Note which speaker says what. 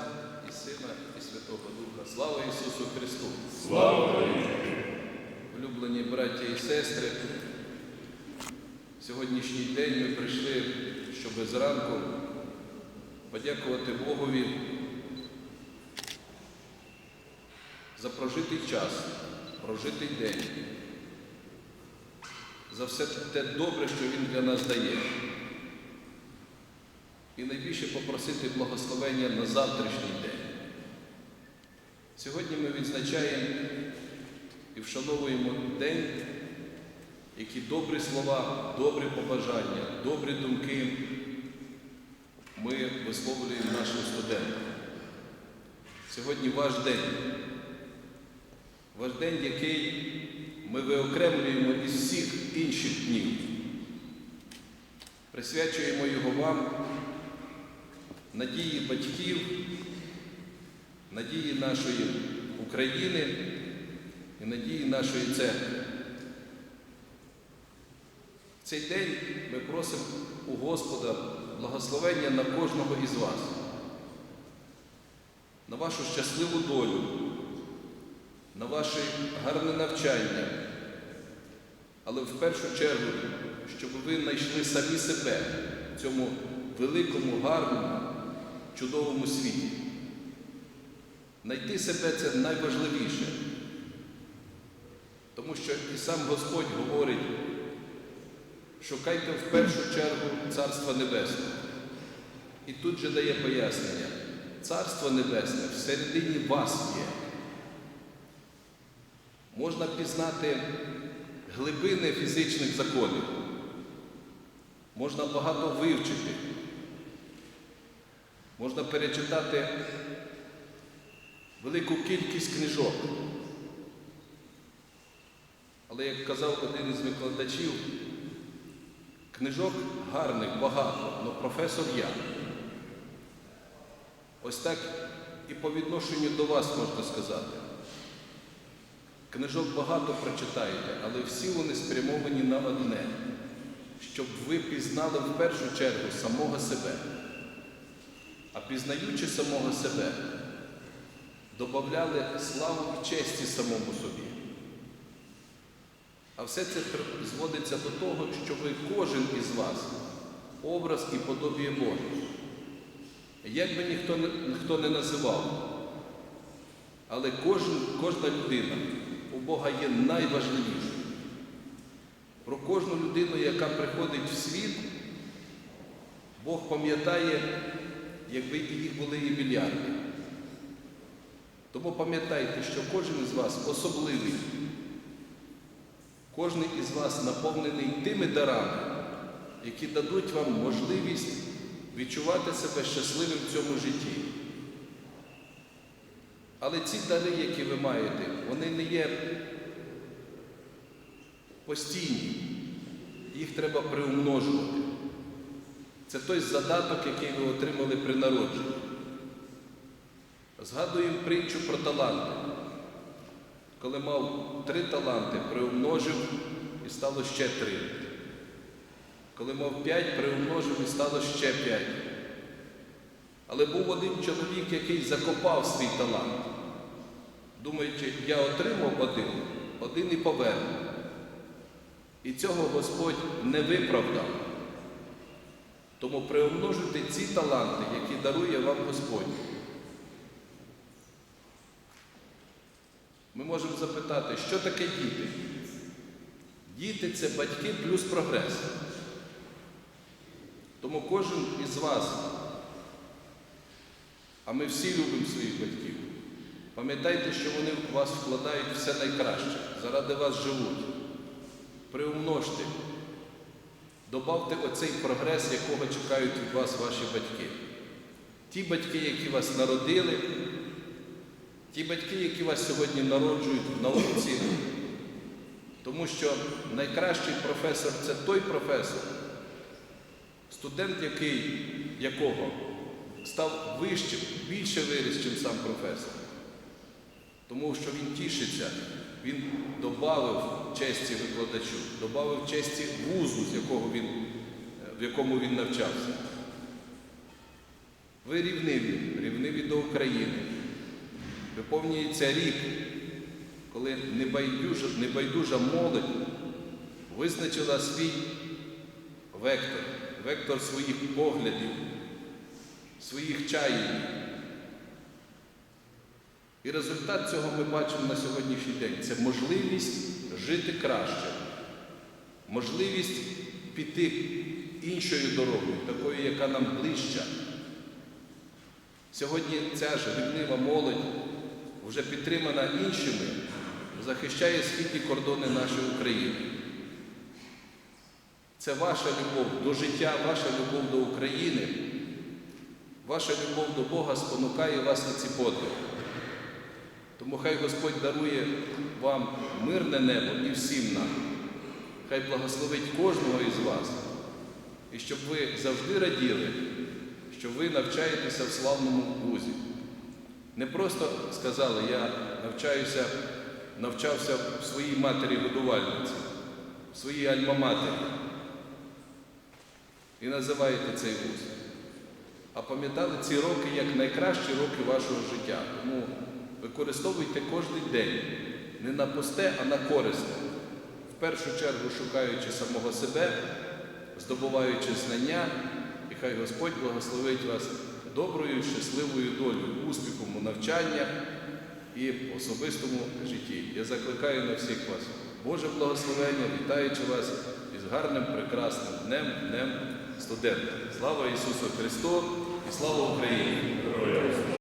Speaker 1: Отця і Сина, і Святого Духа. Слава Ісусу Христу!
Speaker 2: Слава
Speaker 1: Улюблені браття і сестри, сьогоднішній день ми прийшли, щоб зранку подякувати Богові за прожитий час, прожитий день, за все те добре, що Він для нас дає. І найбільше попросити благословення на завтрашній день. Сьогодні ми відзначаємо і вшановуємо день, які добрі слова, добрі побажання, добрі думки ми висловлюємо нашим студентам. Сьогодні ваш день. Ваш день, який ми виокремлюємо із всіх інших днів. Присвячуємо його вам, надії батьків, надії нашої України і надії нашої церкви. Цей день ми просимо у Господа благословення на кожного із вас, на вашу щасливу долю, на ваше гарне навчання, але в першу чергу, щоб ви знайшли самі себе в цьому великому, гарному, чудовому світі. Найти себе це найважливіше. Тому що і сам Господь говорить, шукайте в першу чергу Царства Небесного. І тут же дає пояснення. Царство Небесне всередині вас є. Можна пізнати глибини фізичних законів. Можна багато вивчити. Можна перечитати велику кількість книжок. Але, як казав один із викладачів, книжок гарних, багато, але професор я. Ось так і по відношенню до вас можна сказати. Книжок багато прочитаєте, але всі вони спрямовані на одне, щоб ви пізнали в першу чергу самого себе. Пізнаючи самого себе, додавали славу і честі самому собі. А все це зводиться до того, що ви кожен із вас образ і подобіє Бога. Як би ніхто ніхто не називав, але кожен, кожна людина у Бога є найважливішою. Про кожну людину, яка приходить в світ, Бог пам'ятає, якби їх були і мільярди. Тому пам'ятайте, що кожен із вас особливий. Кожен із вас наповнений тими дарами, які дадуть вам можливість відчувати себе щасливим в цьому житті. Але ці дари, які ви маєте, вони не є постійні, їх треба приумножувати. Це той задаток, який ви отримали при народженні. Згадуємо притчу про таланти. Коли мав три таланти, приумножив і стало ще три. Коли мав п'ять, приумножив і стало ще п'ять. Але був один чоловік, який закопав свій талант, думаючи, я отримав один, один і поверну. І цього Господь не виправдав. Тому приумножуйте ці таланти, які дарує вам Господь. Ми можемо запитати, що таке діти? Діти це батьки плюс прогрес. Тому кожен із вас, а ми всі любимо своїх батьків, пам'ятайте, що вони в вас вкладають все найкраще, заради вас живуть. Приумножте, добавте оцей прогрес, якого чекають від вас ваші батьки. Ті батьки, які вас народили, ті батьки, які вас сьогодні народжують в науці, тому що найкращий професор це той професор, студент, який, якого став вищим, більше виріс, ніж сам професор. Тому що він тішиться, він додав честі викладачу, додав честі вузу, з якого він, в якому він навчався. Ви рівниві, рівниві до України. Виповнюється рік, коли небайдужа, небайдужа молодь визначила свій вектор, вектор своїх поглядів, своїх чаїв. І результат цього ми бачимо на сьогоднішній день. Це можливість жити краще, можливість піти іншою дорогою, такою, яка нам ближча. Сьогодні ця ж рівнива молодь, вже підтримана іншими, захищає східні кордони нашої України. Це ваша любов до життя, ваша любов до України, ваша любов до Бога спонукає вас на ці подвиги. Тому хай Господь дарує вам мирне небо і всім нам. Хай благословить кожного із вас. І щоб ви завжди раділи, що ви навчаєтеся в славному вузі. Не просто сказали, я навчаюся, навчався в своїй матері годувальниці, в своїй альма-матері. І називаєте цей вуз. А пам'ятали ці роки як найкращі роки вашого життя. Тому використовуйте кожен день не на пусте, а на корисне. В першу чергу шукаючи самого себе, здобуваючи знання, і хай Господь благословить вас доброю, щасливою долею, успіхом у навчаннях і особистому житті. Я закликаю на всіх вас Боже благословення, вітаючи вас із гарним, прекрасним днем, днем студента. Слава Ісусу Христу і слава Україні!